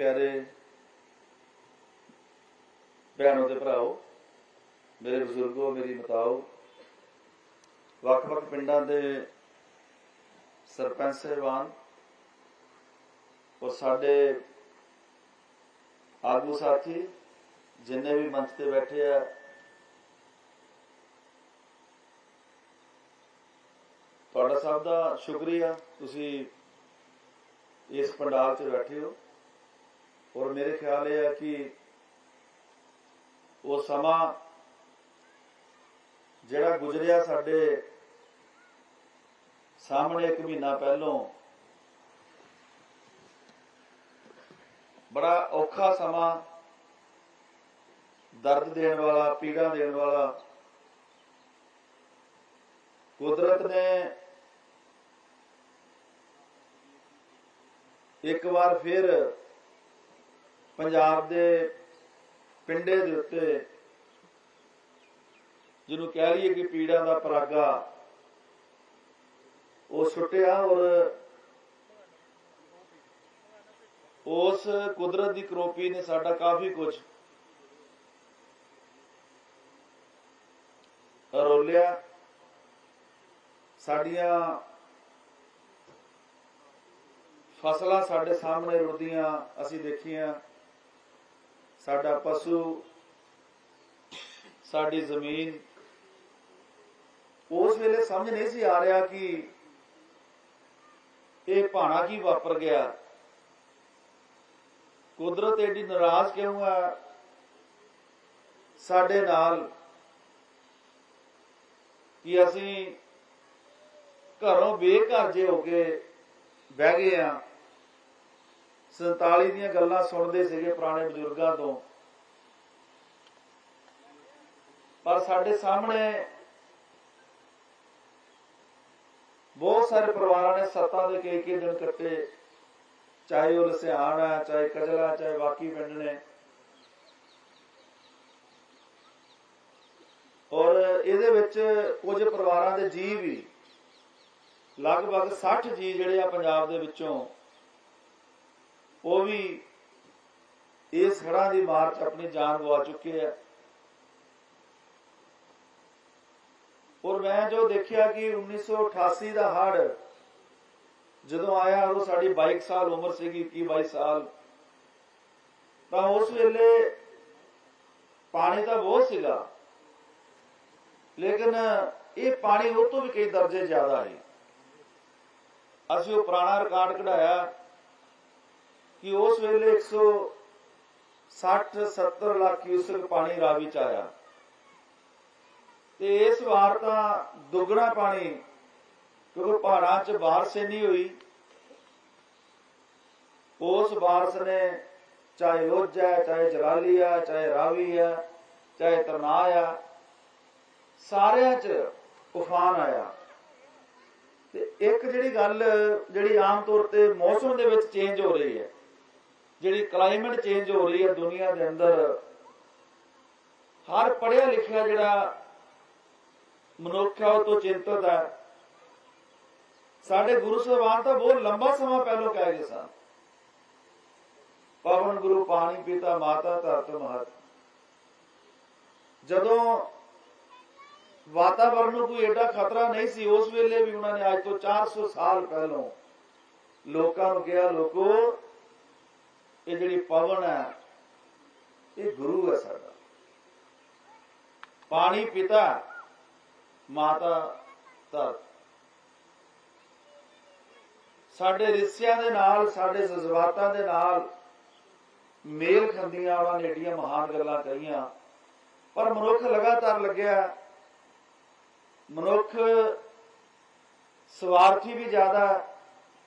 ਪਿਆਰੇ ਭੈਣੋ ਤੇ ਭਰਾਓ, ਮੇਰੇ ਬਜ਼ੁਰਗੋ, ਮੇਰੀ ਮਤਾਓ, ਵੱਖ-ਵੱਖ ਪਿੰਡਾਂ ਦੇ ਸਰਪੰਚ ਸਾਹਿਬਾਨ ਔਰ ਸਾਡੇ ਆਗੂ ਸਾਥੀ ਜਿੰਨੇ ਵੀ ਮੰਚ ਤੇ ਬੈਠੇ ਆ, ਤੁਹਾਡਾ ਸਭ ਦਾ ਸ਼ੁਕਰੀਆ। ਤੁਸੀਂ ਇਸ ਪੰਡਾਲ 'ਚ ਬੈਠੇ ਹੋ। ਔਰ ਮੇਰੇ ਖਿਆਲ ਇਹ ਹੈ ਕਿ ਉਹ ਸਮਾਂ ਜਿਹੜਾ ਗੁਜ਼ਰਿਆ ਸਾਡੇ ਸਾਹਮਣੇ ਇੱਕ ਮਹੀਨਾ ਪਹਿਲੋਂ, ਬੜਾ ਔਖਾ ਸਮਾਂ ਦਰਦ ਦੇਣ ਵਾਲਾ, ਪੀੜਾ ਦੇਣ ਵਾਲਾ, ਕੁਦਰਤ ਨੇ ਇੱਕ ਵਾਰ ਫਿਰ ਪੰਜਾਬ ਦੇ ਪਿੰਡੇ ਦੇ ਉੱਤੇ ਜਿਹਨੂੰ ਕਹਿ ਲਈਏ ਕਿ ਪੀੜਾ ਦਾ ਪਰਾਗਾ, ਉਹ ਸੁੱਟਿਆ ਔਰ ਉਸ ਕੁਦਰਤ ਦੀ ਕਰੋਪੀ ਨੇ ਸਾਡਾ ਕਾਫੀ ਕੁਝ ਰੋਲਿਆ। ਸਾਡੀਆਂ ਫਸਲਾਂ ਸਾਡੇ ਸਾਹਮਣੇ ਰੁੜਦੀਆਂ, ਅਸੀਂ ਦੇਖੀਆਂ। ਸਾਡਾ ਪਸ਼ੂ, ਸਾਡੀ ਜ਼ਮੀਨ, ਉਸ ਵੇਲੇ ਸਮਝ ਨਹੀਂ ਸੀ ਆ ਰਿਹਾ ਕਿ ਇਹ ਭਾਣਾ ਕੀ ਵਾਪਰ ਗਿਆ। ਕੁਦਰਤ ਏਡੀ ਨਾਰਾਜ਼ ਕਿਉਂ ਹੈ? ਸਾਡੇ ਨਾਲ ਕਿ ਅਸੀਂ ਘਰੋਂ ਬੇਘਰ ਜੇ ਹੋ ਕੇ ਬਹਿ ਗਏ ਆ 47 ਦੀਆਂ ਗੱਲਾਂ ਸੁਣਦੇ ਸੀਗੇ ਪੁਰਾਣੇ ਬਜ਼ੁਰਗਾਂ ਤੋਂ। ਪਰ ਸਾਡੇ ਸਾਹਮਣੇ ਬਹੁਤ ਸਾਰੇ ਪਰਿਵਾਰਾਂ ਨੇ ਸੱਤਾ ਦੇ ਕੇ ਕਈ ਦਿਨ ਕੱਟੇ। ਚਾਹੇ ਉਹ ਲਸਿਆਣ ਹੈ ਚਾਹੇ ਕਜਲਾ, ਚਾਹੇ ਬਾਕੀ ਪਿੰਡ ਨੇ। ਔਰ ਇਹਦੇ ਵਿੱਚ ਕੁਝ ਪਰਿਵਾਰਾਂ ਦੇ ਜੀ ਵੀ, ਲਗਭਗ 60 ਜੀ ਜਿਹੜੇ ਆ ਪੰਜਾਬ ਦੇ ਵਿੱਚੋਂ ਉਹ ਵੀ ਇਸ ਹੜਾਂ ਦੀ ਮਾਰ ਚ ਆਪਣੀ ਜਾਨ ਗਵਾ ਚੁੱਕੇ ਆ। ਔਰ ਮੈਂ ਜੋ ਦੇਖਿਆ ਕਿ 1988 ਦਾ ਹੜ ਜਦੋਂ ਆਇਆ ਉਹ ਸਾਡੀ 22 ਸਾਲ ਉਮਰ ਸੀਗੀ 21 22 ਸਾਲ। ਤਾਂ ਉਸ ਵੇਲੇ ਪਾਣੀ ਤਾਂ ਬਹੁਤ ਸੀਗਾ। ਲੇਕਿਨ ਇਹ ਪਾਣੀ ਉਹ ਤੋਂ ਵੀ ਕਈ ਦਰਜੇ ਜ਼ਿਆਦਾ ਹੈ ਅਸੀਂ ਉਹ ਪੁਰਾਣਾ ਰਿਕਾਰਡ ਕਢਾਇਆ। ਕਿ ਉਸ ਵੇਲੇ 160 70 ਲੱਖ ਕਿਊਸਕ ਪਾਣੀ ਰਾਵੀ ਚ ਆਇਆ। ਤੇ ਇਸ ਵਾਰ ਤਾਂ ਦੁੱਗਣਾ ਪਾਣੀ, ਕਿਉਂਕਿ ਪਹਾੜਾਂ 'ਚ ਬਾਰਿਸ਼ ਨਹੀਂ ਹੋਈ। ਉਸ ਬਾਰਿਸ਼ ਨੇ ਚਾਹੇ ਉਜ ਹੈ, ਚਾਹੇ ਜਲਾਲੀ ਆ ਚਾਹੇ ਰਾਵੀ ਆ ਚਾਹੇ ਤਰਨਾ ਆ ਸਾਰਿਆਂ 'ਚ ਤੂਫਾਨ ਆਇਆ। ਤੇ ਇੱਕ ਜਿਹੜੀ ਗੱਲ ਜਿਹੜੀ ਆਮ ਤੌਰ ਤੇ ਮੌਸਮ ਦੇ ਵਿੱਚ ਚੇਂਜ ਹੋ ਰਹੀ ਹੈ ਜਿਹੜੀ ਕਲਾਈਮੇਟ ਚੇਂਜ ਹੋ ਰਹੀ ਹੈ ਦੁਨੀਆ ਦੇ ਅੰਦਰ, ਹਰ ਪੜਿਆ ਲਿਖਿਆ ਜਿਹੜਾ ਮਨੁੱਖ ਹੈ ਉਹ ਤੋਂ ਚਿੰਤਤ ਹੈ। ਸਾਡੇ ਗੁਰੂ ਸਾਹਿਬਾਨ ਤਾਂ ਬਹੁਤ ਲੰਬਾ ਸਮਾਂ ਪਹਿਲਾਂ ਕਹਿ ਗਏ ਸਨ। ਪਵਨ ਗੁਰੂ ਪਾਣੀ ਪੀਤਾ ਮਾਤਾ ਧਰਤ ਮਹਤ। ਜਦੋਂ ਵਾਤਾਵਰਣ ਨੂੰ ਕੋਈ ਐਡਾ ਖਤਰਾ ਨਹੀਂ ਸੀ, ਉਸ ਵੇਲੇ ਵੀ ਉਹਨਾਂ ਨੇ ਅੱਜ ਤੋਂ 400 ਸਾਲ ਪਹਿਲਾਂ ਲੋਕਾਂ ਨੂੰ ਕਿਹਾ, ਲੋਕੋ ਇਹ ਜਿਹੜੀ ਪਵਨ ਹੈ, ਇਹ ਗੁਰੂ ਹੈ ਸਾਡਾ। ਪਾਣੀ ਪਿਤਾ, ਮਾਤਾ ਧਰਤ। ਸਾਡੇ ਰਿਸ਼ਤਿਆਂ ਦੇ ਨਾਲ, ਸਾਡੇ ਜਜ਼ਬਾਤਾਂ ਦੇ ਨਾਲ ਮੇਲ ਖੰਦੀਆਂ ਉਹਨਾਂ ਨੇ ਮਹਾਨ ਗੱਲਾਂ ਕਹੀਆਂ। ਪਰ ਮਨੁੱਖ ਲਗਾਤਾਰ ਲੱਗਿਆ ਮਨੁੱਖ ਸਵਾਰਥੀ ਵੀ ਜ਼ਿਆਦਾ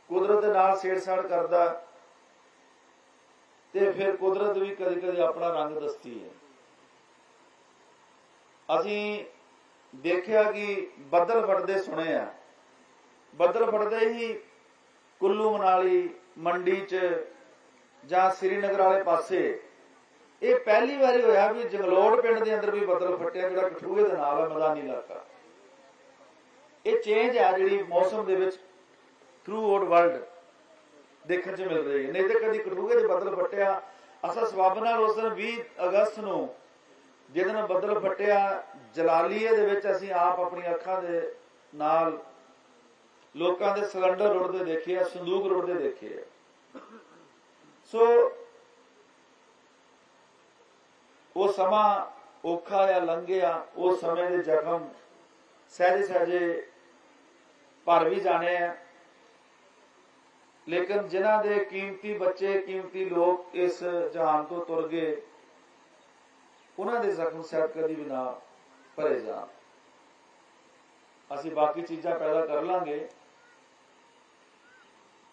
ਕੁਦਰਤ ਦੇ ਨਾਲ ਛੇੜਛਾੜ ਕਰਦਾ ਤੇ ਫਿਰ ਕੁਦਰਤ ਵੀ ਕਦੇ ਕਦੇ ਆਪਣਾ ਰੰਗ ਦੱਸਦੀ ਹੈ। ਅਸੀਂ ਦੇਖਿਆ ਕਿ ਬੱਦਲ ਫਟਦੇ ਸੁਣੇ ਆ। ਬੱਦਲ ਫਟਦੇ ਹੀ ਕੁੱਲੂ ਮਨਾਲੀ, ਮੰਡੀ 'ਚ ਜਾਂ ਸ੍ਰੀਨਗਰ ਵਾਲੇ ਪਾਸੇ ਇਹ ਪਹਿਲੀ ਵਾਰੀ ਹੋਇਆ ਵੀ ਜੰਗਲੋੜ ਪਿੰਡ ਦੇ ਅੰਦਰ ਵੀ ਬੱਦਲ ਫਟਿਆ, ਜਿਹੜਾ ਕਠੂਏ ਦੇ ਨਾਲ ਹੈ ਮੈਦਾਨੀ ਇਲਾਕਾ। ਇਹ ਚੇਂਜ ਆ ਜਿਹੜੀ ਮੌਸਮ ਦੇ ਵਿੱਚ ਥਰੂ ਆਊਟ ਵਰਲਡ ਦੇਖਣ 'ਚ ਮਿਲ ਰਹੀ ਹੈ ਨਹੀਂ ਤੇ ਕਦੀ ਕਟੂਗੇ ਦੇ ਬੱਦਲ ਫਟਿਆ। ਅਸਾਂ ਸਬੱਬ ਨਾਲ ਉਸ ਦਿਨ 20 ਅਗਸਤ ਨੂੰ ਜਿਹਦੇ ਨਾਲ ਬਦਲ ਫਟਿਆ, ਜਲਾਲੀਏ ਦੇ ਵਿੱਚ ਅਸੀਂ ਆਪ ਆਪਣੀਆਂ ਅੱਖਾਂ ਦੇ ਨਾਲ ਲੋਕਾਂ ਦੇ ਸਿਲੰਡਰ ਰੁੜਦੇ ਦੇਖੇ ਆ, ਸੰਦੂਕ ਰੁੜਦੇ ਦੇਖੇ ਆ। ਸੋ ਉਹ ਸਮਾਂ ਔਖਾ ਆ ਲੰਘਿਆ ਉਹ ਸਮੇਂ ਦੇ ਜ਼ਖਮ ਸਹਿਜੇ ਸਹਿਜੇ ਭਰ ਵੀ ਜਾਣੇ ਆ। ਲੇਕਿਨ ਜਿਨ੍ਹਾਂ ਦੇ ਕੀਮਤੀ ਬੱਚੇ, ਕੀਮਤੀ ਲੋਕ ਇਸ ਜਹਾਨ ਤੋਂ ਤੁਰ ਗਏ, ਉਹਨਾਂ ਦੇ ਜ਼ਖਮ ਸ਼ਾਇਦ ਕਦੀ ਵੀ ਨਾ ਭਰੇ ਜਾਣ। ਅਸੀਂ ਬਾਕੀ ਚੀਜ਼ਾਂ ਪੈਦਾ ਕਰ ਲਾਂਗੇ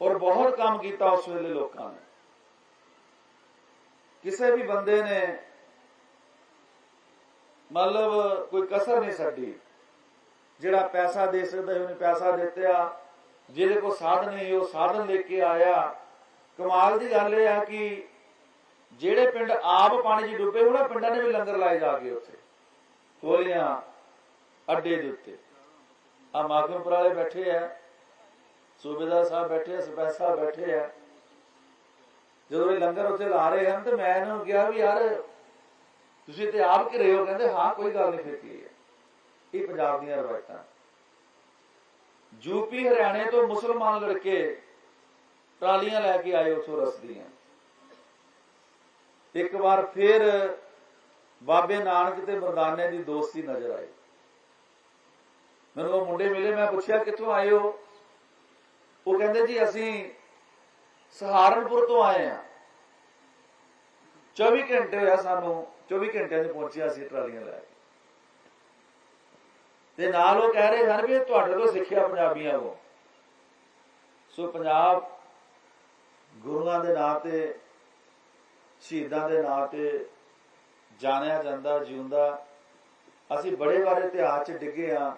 ਔਰ ਬਹੁਤ ਕੰਮ ਕੀਤਾ ਉਸ ਵੇਲੇ ਲੋਕਾਂ ਨੇ। ਕਿਸੇ ਵੀ ਬੰਦੇ ਨੇ ਮਤਲਬ ਕੋਈ ਕਸਰ ਨਹੀਂ ਛੱਡੀ, ਜਿਹੜਾ ਪੈਸਾ ਦੇ ਸਕਦਾ ਹੈ ਉਹਨੇ ਪੈਸਾ ਦਿੱਤਾ ਜਿਹਦੇ ਕੋਲ ਸਾਧਨ ਨਹੀਂ ਉਹ ਸਾਧਨ ਲੈ ਕੇ ਆਇਆ। ਕਮਾਲ ਦੀ ਗੱਲ ਇਹ ਆ ਕਿ ਜਿਹੜੇ ਪਿੰਡ ਆਪ ਪਾਣੀ 'ਚ ਡੁੱਬੇ ਉਹਨਾਂ ਪਿੰਡਾਂ ਨੇ ਵੀ ਲੰਗਰ ਲਾਏ ਜਾ ਕੇ ਉੱਥੇ। ਕੋਲੀਆਂ ਅੱਡੇ ਦੇ ਉੱਤੇ। ਆ ਮਾਖਮਪੁਰ ਵਾਲੇ ਬੈਠੇ ਆ, ਸੂਬੇਦਾਰ ਸਾਹਿਬ ਬੈਠੇ ਆ, ਸਰਪੰਚ ਸਾਹਿਬ ਬੈਠੇ ਆ। ਜਦੋਂ ਇਹ ਲੰਗਰ ਉੱਥੇ ਲਾ ਰਹੇ ਹਨ ਤੇ ਮੈਂ ਇਹਨਾਂ ਨੂੰ ਕਿਹਾ ਵੀ ਯਾਰ, ਤੁਸੀਂ ਤੇ ਆਪ ਘਰੇ ਹੋ, ਕਹਿੰਦੇ ਹਾਂ, ਕੋਈ ਗੱਲ ਨਹੀਂ, ਫਿਰ ਕੀ ਹੈ? ਇਹ ਪੰਜਾਬ ਦੀਆਂ ਰਵਾਇਤਾਂ। ਯੂਪੀ ਹਰਿਆਣੇ ਤੋਂ ਮੁਸਲਮਾਨ ਲੜਕੇ ਟਰਾਲੀਆਂ ਲੈ ਕੇ ਆਏ ਉਥੋਂ ਰਸਦੀਆਂ ਇੱਕ ਵਾਰ ਫਿਰ ਬਾਬੇ ਨਾਨਕ ਤੇ ਮਰਦਾਨੇ ਦੀ ਦੋਸਤੀ ਨਜ਼ਰ ਆਈ। ਮੈਨੂੰ ਉਹ ਮੁੰਡੇ ਮਿਲੇ, ਮੈਂ ਪੁੱਛਿਆ, ਕਿੱਥੋਂ ਆਏ ਹੋ? ਉਹ ਕਹਿੰਦੇ, ਜੀ, ਅਸੀਂ ਸਹਾਰਨਪੁਰ ਤੋਂ ਆਏ ਆ 24 ਘੰਟੇ ਹੋਇਆ ਸਾਨੂੰ 24 ਘੰਟਿਆਂ 'ਚ ਪਹੁੰਚਿਆ ਸੀ ਟਰਾਲੀਆਂ ਲੈ ਕੇ। ਤੇ ਨਾਲ ਉਹ ਕਹਿ ਰਹੇ ਹਨ ਵੀ ਇਹ ਤੁਹਾਡੇ ਤੋਂ ਸਿੱਖਿਆ ਪੰਜਾਬੀਆਂ ਉਹ ਸੋ ਪੰਜਾਬ ਗੁਰੂਆਂ ਦੇ ਨਾਂ ਤੇ, ਸ਼ਹੀਦਾਂ ਦੇ ਨਾਂ ਤੇ ਜਾਣਿਆ ਜਾਂਦਾ, ਜਿਉਂਦਾ। ਅਸੀਂ ਬੜੇ ਵਾਰ ਇਤਿਹਾਸ 'ਚ ਡਿੱਗੇ ਆ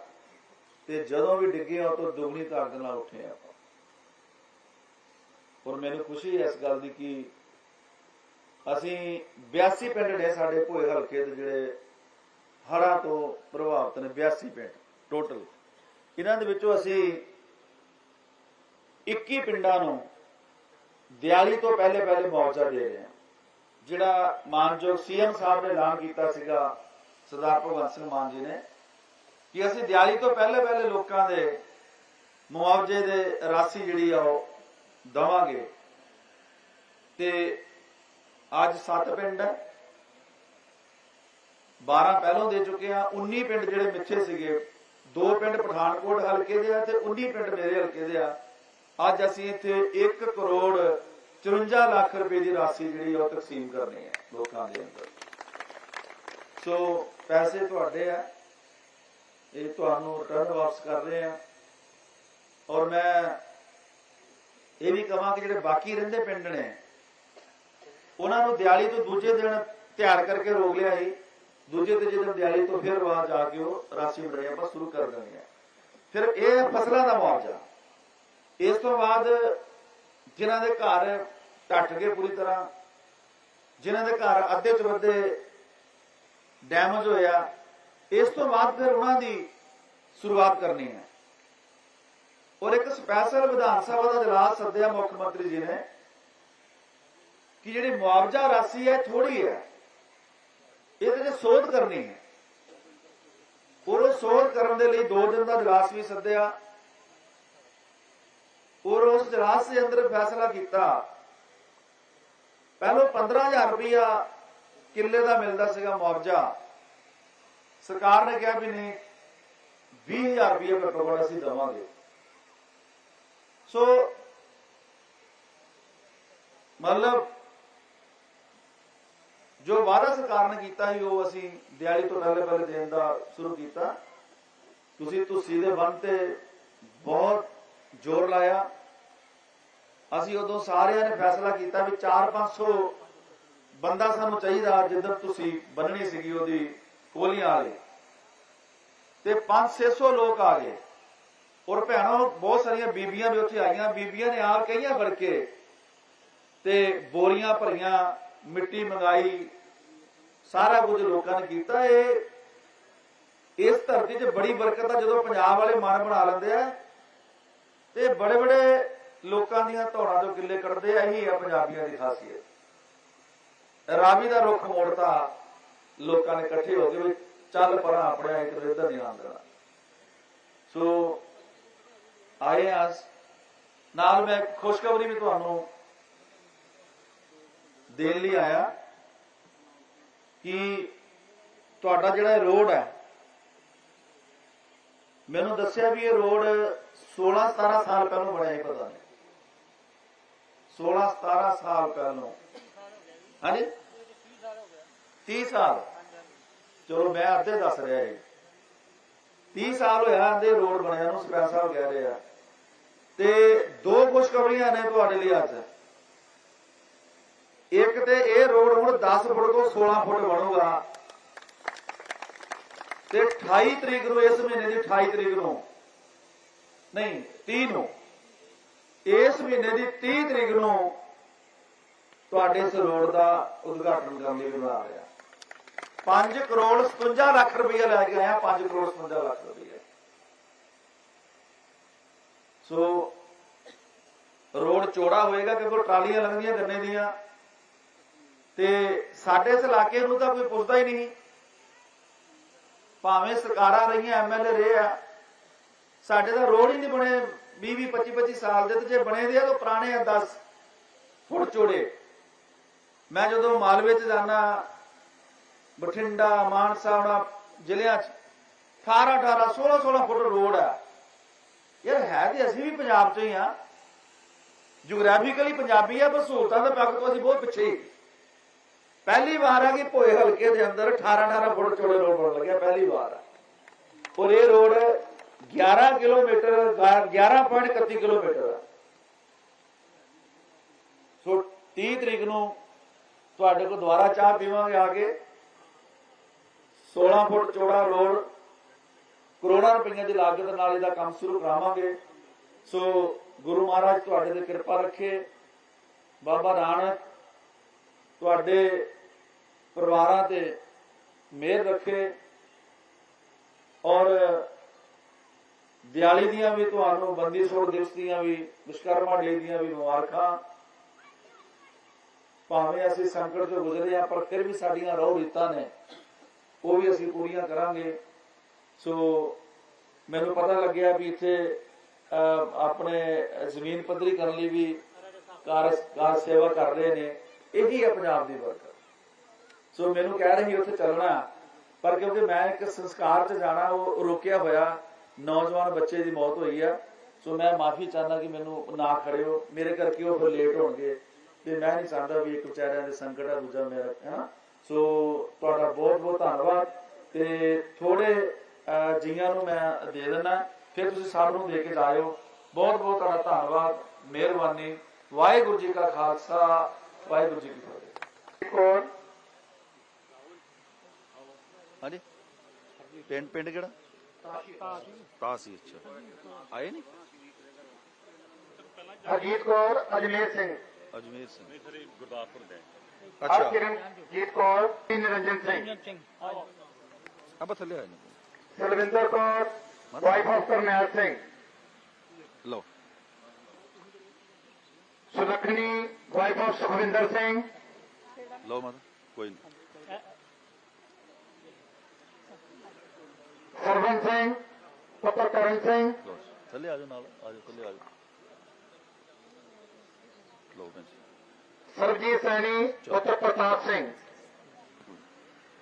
ਤੇ ਜਦੋਂ ਵੀ ਡਿੱਗੇ ਆ ਉਹ ਤੋਂ ਦੁਗਣੀ ਤਾਕਤ ਨਾਲ ਉੱਠੇ ਆ ਔਰ ਮੈਨੂੰ ਖੁਸ਼ੀ ਹੈ ਇਸ ਗੱਲ ਦੀ ਕਿ ਅਸੀਂ 82 ਪਿੰਡ ਨੇ ਸਾਡੇ ਭੋਏ ਹਲਕੇ ਦੇ ਜਿਹੜੇ ਹੜ੍ਹਾਂ ਤੋਂ ਪ੍ਰਭਾਵਿਤ ਨੇ 82 ਪਿੰਡ ਟੋਟਲ ਇਹਨਾਂ ਦੇ ਵਿੱਚੋਂ ਅਸੀਂ 21 ਪਿੰਡਾਂ ਨੂੰ ਦਿਵਾਲੀ ਤੋਂ ਪਹਿਲੇ ਪਹਿਲੇ ਮੁਆਵਜ਼ਾ ਦੇ ਰਹੇ ਹਾਂ। ਜਿਹੜਾ ਮਾਨਯੋਗ ਸੀਐਮ ਸਾਹਿਬ ਨੇ ਐਲਾਨ ਕੀਤਾ ਸੀਗਾ, ਸਰਦਾਰ ਭਗਵੰਤ ਸਿੰਘ ਮਾਨ ਜੀ ਨੇ, ਕਿ ਅਸੀਂ ਦਿਵਾਲੀ ਤੋਂ ਪਹਿਲੇ ਪਹਿਲੇ ਲੋਕਾਂ ਦੇ ਮੁਆਵਜ਼ੇ ਦੇ ਰਾਸ਼ੀ ਜਿਹੜੀ ਆ ਉਹ ਦਵਾਂਗੇ। ਤੇ ਅੱਜ 7 ਪਿੰਡ ਹੈ। 12 ਪਹਿਲੋਂ ਦੇ ਚੁੱਕੇ ਆ 19 ਪਿੰਡ ਜਿਹੜੇ ਮਿੱਥੇ ਸੀਗੇ, ਦੋ ਪਿੰਡ ਪਠਾਨਕੋਟ ਹਲਕੇ ਦੇ ਆ ਤੇ 19 ਪਿੰਡ ਮੇਰੇ ਹਲਕੇ ਦੇ ਆ। ਅੱਜ ਅਸੀਂ ਇੱਥੇ 1 ਕਰੋੜ 54 ਲੱਖ ਰੁਪਏ ਦੀ ਰਾਸ਼ੀ ਜਿਹੜੀ ਉਹ ਤਕਸੀਮ ਕਰਨੀ ਹੈ ਲੋਕਾਂ ਦੇ ਅੰਦਰ। ਸੋ ਪੈਸੇ ਤੁਹਾਡੇ ਆ, ਇਹ ਤੁਹਾਨੂੰ ਰਿਟਰਨ ਵਾਪਸ ਕਰ ਰਹੇ ਆ। ਔਰ ਮੈਂ ਇਹ ਵੀ ਕਹਾਂ ਕਿ ਜਿਹੜੇ ਬਾਕੀ ਰਹਿੰਦੇ ਪਿੰਡ ਨੇ, ਉਹਨਾਂ ਨੂੰ ਦਿਵਾਲੀ ਤੋਂ ਦੂਜੇ ਦਿਨ ਤਿਆਰ ਕਰਕੇ ਰੋਕ ਲਿਆ ਸੀ। ਦੂਜੇ ਤੇ ਦਿਨ ਦਿਵਾਲੀ ਤੋਂ ਫਿਰ ਬਾਅਦ ਜਾ ਕੇ ਉਹ ਰਾਸ਼ੀ ਮਿਲਣੀ ਆਪਾਂ ਸ਼ੁਰੂ ਕਰ ਦੇਣੀ ਹੈ ਫਿਰ ਇਹ ਫਸਲਾਂ ਦਾ ਮੁਆਵਜ਼ਾ। ਇਸ ਤੋਂ ਬਾਅਦ ਜਿਨ੍ਹਾਂ ਦੇ ਘਰ ਟੱਟ ਗਏ ਪੂਰੀ ਤਰ੍ਹਾਂ, ਜਿਨ੍ਹਾਂ ਦੇ ਘਰ ਅੱਧੇ ਤੋਂ ਵੱਧੇ ਡੈਮੇਜ ਹੋਇਆ ਇਸ ਤੋਂ ਬਾਅਦ ਫਿਰ ਉਹਨਾਂ ਦੀ ਸ਼ੁਰੂਆਤ ਕਰਨੀ ਹੈ। ਔਰ ਇੱਕ ਸਪੈਸ਼ਲ ਵਿਧਾਨ ਸਭਾ ਦਾ ਇਜਲਾਸ ਸੱਦਿਆ ਮੁੱਖ ਮੰਤਰੀ ਜੀ ਨੇ ਕਿ ਜਿਹੜੀ ਮੁਆਵਜ਼ਾ ਰਾਸ਼ੀ ਹੈ ਥੋੜੀ ਹੈ। ਇਹਦੇ ਤੇ ਸੋਧ ਕਰਨੀ ਹੈ। ਔਰ ਉਹ ਸੋਧ ਕਰਨ ਦੇ ਲਈ ਦੋ ਦਿਨ ਦਾ ਇਜਲਾਸ ਵੀ ਸੱਦਿਆ। ਔਰ ਉਸ ਇਜਲਾਸ ਦੇ ਅੰਦਰ ਫੈਸਲਾ ਕੀਤਾ, ਪਹਿਲਾਂ 15000 ਰੁਪਇਆ ਕਿੱਲੇ ਦਾ ਮਿਲਦਾ ਸੀਗਾ ਮੁਆਵਜ਼ਾ। ਸਰਕਾਰ ਨੇ ਕਿਹਾ ਵੀ ਨਹੀਂ 20000 ਰੁਪਇਆ ਘੱਟੋ ਘੱਟ ਅਸੀਂ ਦੇਵਾਂਗੇ। ਸੋ ਮਤਲਬ ਜੋ ਵਾਅਦਾ ਸਰਕਾਰ ਨੇ ਕੀਤਾ ਸੀ, ਉਹ ਅਸੀਂ ਦਿਹਾੜੀ ਤੋਂ ਪਹਿਲੇ ਪਹਿਲੇ ਦੇਣ ਦਾ ਸ਼ੁਰੂ ਕੀਤਾ। ਤੁਸੀਂ ਤੁਸੀਂ ਦੇ ਬੰਨ ਤੇ ਬਹੁਤ ਜ਼ੋਰ ਲਾਇਆ। ਅਸੀਂ ਉਦੋਂ ਸਾਰਿਆਂ ਨੇ ਫੈਸਲਾ ਕੀਤਾ ਵੀ 4-500 ਬੰਦਾ ਸਾਨੂੰ ਚਾਹੀਦਾ, ਜਿੱਧਰ ਤੁਸੀਂ ਬੰਨਣੀ ਸੀਗੀ ਉਹਦੀ ਕੋਲੀਆਂ ਵਾਲੇ। ਤੇ 5-600 ਲੋਕ ਆ ਗਏ। ਔਰ ਭੈਣੋ, ਬਹੁਤ ਸਾਰੀਆਂ ਬੀਬੀਆਂ ਵੀ ਉੱਥੇ ਆਈਆਂ ਬੀਬੀਆਂ ਨੇ ਆਪ ਕਈਆਂ ਫੜ ਤੇ ਬੋਰੀਆਂ ਭਰੀਆਂ ਮਿੱਟੀ ਮੰਗਾਈ, ਸਾਰਾ ਕੁਝ ਲੋਕਾਂ ਨੇ ਕੀਤਾ। ਇਹ ਇਸ ਧਰਤੀ 'ਚ ਬੜੀ ਬਰਕਤ ਆ, ਜਦੋਂ ਪੰਜਾਬ ਵਾਲੇ ਮਨ ਬਣਾ ਲੈਂਦੇ ਆ। ਤੇ ਬੜੇ ਬੜੇ ਲੋਕਾਂ ਦੀਆਂ ਧੌੜਾਂ ਤੋਂ ਕਿੱਲੇ ਕੱਢਦੇ ਆ, ਇਹੀ ਆ ਪੰਜਾਬੀਆਂ ਦੀ ਖਾਸੀਅਤ। ਰਾਵੀ ਦਾ ਰੁੱਖ ਮੋੜਤਾ ਲੋਕਾਂ ਨੇ ਇਕੱਠੇ ਹੋ ਕੇ ਚੱਲ ਪਰਾਂ ਆਪਣਾ ਇੱਕ ਦੂਜੇ ਦਾ ਧਿਆਨ ਸੋ ਆਏ ਆ ਨਾਲ ਮੈਂ ਖੁਸ਼ਖਬਰੀ ਵੀ ਤੁਹਾਨੂੰ ਦੇਣ ਲਈ ਆਇਆ ਕਿ ਤੁਹਾਡਾ ਜਿਹੜਾ ਰੋਡ ਹੈ, ਮੈਨੂੰ ਦੱਸਿਆ ਵੀ ਇਹ ਰੋਡ 16 17 ਸਾਲ ਪਹਿਲਾਂ ਬਣਿਆ ਹੀ ਪਤਾ ਨਹੀਂ। 16 17 ਸਾਲ ਪਹਿਲਾਂ। ਹਾਂਜੀ? 30 ਸਾਲ। ਚਲੋ ਮੈਂ ਅੱਧੇ ਦੱਸ ਰਿਹਾ ਇਹ 30 ਸਾਲ ਹੋਇਆ ਆਂਦੇ ਰੋਡ ਬਣਿਆ ਨੂੰ ਸਪੈਸ਼ਲ ਸਾਹਿਬ ਕਹਿ ਰਿਹਾ। ਤੇ ਦੋ ਖੁਸ਼ਖਬਰੀਆਂ ਨੇ ਤੁਹਾਡੇ ਲਈ ਅੱਜ। ਇੱਕ ਤੇ ਇਹ ਰੋਡ ਹੁਣ 10 ਫੁੱਟ ਤੋਂ 16 ਫੁੱਟ ਬਣੂਗਾ। ਤੇ 28 ਤਰੀਕ ਨੂੰ, ਇਸ ਮਹੀਨੇ ਦੀ 28 ਤਰੀਕ ਨੂੰ, ਨਹੀਂ 30 ਨੂੰ, ਇਸ ਮਹੀਨੇ ਦੀ 30 ਤਰੀਕ ਨੂੰ ਤੁਹਾਡੇ ਇਸ ਰੋਡ ਦਾ ਉਦਘਾਟਨ ਕਰਨ ਲਈ ਬਣਾ ਰਿਹਾ। 5 ਕਰੋੜ 57 ਲੱਖ ਰੁਪਏ ਲੈ ਕੇ ਆਇਆ 5 ਕਰੋੜ 57 ਲੱਖ ਰੁਪਏ ਸੋ ਰੋਡ ਚੌੜਾ ਹੋਏਗਾ ਕਿਉਂਕਿ ਟਰਾਲੀਆਂ ਲੰਘਦੀਆਂ ਗੰਨੇ ਦੀਆਂ। ਤੇ ਸਾਡੇ ਇਸ ਇਲਾਕੇ ਨੂੰ ਤਾਂ ਕੋਈ ਪੁੱਛਦਾ ਹੀ ਨਹੀਂ। ਭਾਵੇਂ ਸਰਕਾਰਾਂ ਰਹੀਆਂ ਐਮਐਲਏ ਰਹੇ ਆ, ਸਾਡੇ ਤਾਂ ਰੋਡ ਹੀ ਨਹੀਂ ਬਣੇ 20 20 25 25 ਸਾਲ ਦੇ, ਤੇ ਜੇ ਬਣੇ ਦੇ ਆ ਤਾਂ ਪੁਰਾਣੇ ਆ 10 ਫੁੱਟ ਚੋੜੇ। ਮੈਂ ਜਦੋਂ ਮਾਲਵੇ ਚ ਜਾਣਾ ਬਠਿੰਡਾ, ਮਾਨਸਾ ਉਹਨਾਂ ਜ਼ਿਲ੍ਹਿਆਂ ਚ 18 18 16 16 ਫੁੱਟ ਰੋਡ ਆ। ਯਾਰ ਹੈ ਤੇ ਅਸੀਂ ਵੀ ਪੰਜਾਬ 'ਚੋਂ ਹੀ ਆ। ਜੀਓਗ੍ਰਾਫੀਕਲੀ ਪੰਜਾਬੀ ਆ, ਪਰ ਸਹੂਲਤਾਂ ਦੇ ਪੱਖ ਤੋਂ ਅਸੀਂ ਬਹੁਤ ਪਿੱਛੇ ਹੀ। ਪਹਿਲੀ ਵਾਰ ਆ ਕਿ ਭੋਏ ਹਲਕੇ ਦੇ ਅੰਦਰ 18 18 ਫੁੱਟ ਚੌੜੇ ਰੋਡ ਬਣ ਲੱਗਿਆ, ਪਹਿਲੀ ਵਾਰ ਆ। ਔਰ ਇਹ ਰੋਡ 11 ਕਿਲੋਮੀਟਰ 11.31 ਕਿਲੋਮੀਟਰ ਆ। ਸੋ 30 ਤਰੀਕ ਨੂੰ ਤੁਹਾਡੇ ਕੋਲ ਦੁਬਾਰਾ ਚਾਹ ਪੀਵਾਂਗੇ ਆ ਕੇ। 16 ਫੁੱਟ ਚੌੜਾ ਰੋਡ, ਕਰੋੜਾਂ ਰੁਪਈਆ ਦੀ ਲਾਗਤ ਨਾਲ ਇਹਦਾ ਕੰਮ ਸ਼ੁਰੂ ਕਰਾਵਾਂਗੇ। ਸੋ ਗੁਰੂ ਮਹਾਰਾਜ ਤੁਹਾਡੇ ਤੇ ਕਿਰਪਾ ਰੱਖੇ। ਬਾਬਾ ਨਾਨਕ ਤੁਹਾਡੇ ਪਰਿਵਾਰਾਂ ਤੇ ਮਿਹਰ ਰੱਖੇ ਔਰ ਦਿਵਾਲੀ ਦੀਆਂ ਵੀ ਤੁਹਾਨੂੰ ਬੰਦੀ ਛੋੜ ਦਿਵਸ ਦੀਆਂ ਵੀ, ਵਿਸ਼ਕਰਮਾ ਡੇ ਦੀਆਂ ਵੀ ਮੁਬਾਰਕਾਂ। ਭਾਵੇਂ ਅਸੀਂ ਸੰਕਟ ਤੋਂ ਗੁਜ਼ਰੇ ਆ ਪਰ ਫਿਰ ਵੀ ਸਾਡੀਆਂ ਰੋਹ ਰੀਤਾਂ ਨੇ। ਉਹ ਵੀ ਅਸੀਂ ਪੂਰੀਆਂ ਕਰਾਂਗੇ। ਸੋ ਮੈਨੂੰ ਪਤਾ ਲੱਗਿਆ ਵੀ ਇੱਥੇ ਆਪਣੇ ਜ਼ਮੀਨ ਪੱਧਰੀ ਕਰਨ ਲਈ ਵੀ ਕਾਰ ਕਾਰ ਸੇਵਾ ਕਰ ਰਹੇ ਨੇ। ਇਹੀ ਹੈ ਪੰਜਾਬ ਦੀ ਵਰਕਰ ਸੋ ਮੈਨੂੰ ਕਹਿ ਰਹੇ ਉੱਥੇ ਚੱਲਣਾ, ਪਰ ਕਿਉਂਕਿ ਮੈਂ ਇੱਕ ਸੰਸਕਾਰ 'ਚ ਜਾਣਾ, ਉਹ ਰੋਕਿਆ ਹੋਇਆ, ਨੌਜਵਾਨ ਬੱਚੇ ਦੀ ਮੌਤ ਹੋਈ ਆ। ਸੋ ਮੈਂ ਮਾਫੀ ਚਾਹੁੰਦਾ ਕਿ ਮੈਨੂੰ ਨਾ ਖੜਿਓ, ਮੇਰੇ ਕਰਕੇ ਉਹ ਲੇਟ ਹੋਣਗੇ? ਤੇ ਮੈਂ ਨਹੀਂ ਚਾਹੁੰਦਾ ਵੀ ਇੱਕ ਵਿਚਾਰਿਆਂ ਦੇ ਸੰਕਟ ਆ, ਦੂਜਾ ਮੇਰਾ ਹੈਨਾ ਸੋ ਤੁਹਾਡਾ ਬਹੁਤ ਬਹੁਤ ਧੰਨਵਾਦ। ਤੇ ਥੋੜੇ ਜੀਆਂ ਨੂੰ ਮੈਂ ਦੇ ਦੇਣਾ ਫਿਰ ਤੁਸੀਂ ਸਭ ਨੂੰ ਦੇ ਕੇ ਜਾਇਓ। ਬਹੁਤ ਬਹੁਤ ਤੁਹਾਡਾ ਧੰਨਵਾਦ, ਮਿਹਰਬਾਨੀ। ਵਾਹਿਗੁਰੂ ਜੀ ਕਾ ਖਾਲਸਾ ਵਾਹਿਗੁਰੂ ਜੀ ਕੀ ਫਤਿਹ। ਕੋਰ ਹਾਂਜੀ। ਪਿੰਡ ਪਿੰਡ ਕਿਹੜਾ? ਤਾਸੀ ਅੱਛਾ। ਆਏ ਨਹੀਂ? ਹਰਜੀਤ ਕੌਰ ਅਜਮੇਰ ਸਿੰਘ। ਅਜਮੇਰ ਸਿੰਘ। ਅੱਛਾ ਅੱਛਾ। ਕਿਰਨਜੀਤ ਕੌਰ ਤੇ ਨਿਰੰਜਨ ਸਿੰਘ। ਆਪਾਂ ਥੱਲੇ ਆਏ ਨੇ Salwinder Kaur wife of Karnail Singh. Sulakhani wife of Sukhwinder Singh. ਲਓ ਮਾਤਾ ਕੋਈ ਨਹੀਂ ਸਰਵਨ ਸਿੰਘ ਪੁੱਤਰ ਕਰਨ ਸਿੰਘ। ਥੱਲੇ ਆ ਜਾਓ ਨਾਲ ਆ ਜਾਓ ਥੱਲੇ ਆ ਜਾਓ। ਲਓ ਜੀ। ਸਰਬਜੀਤ ਸੈਣੀ ਪੁੱਤਰ ਪ੍ਰਤਾਪ ਸਿੰਘ।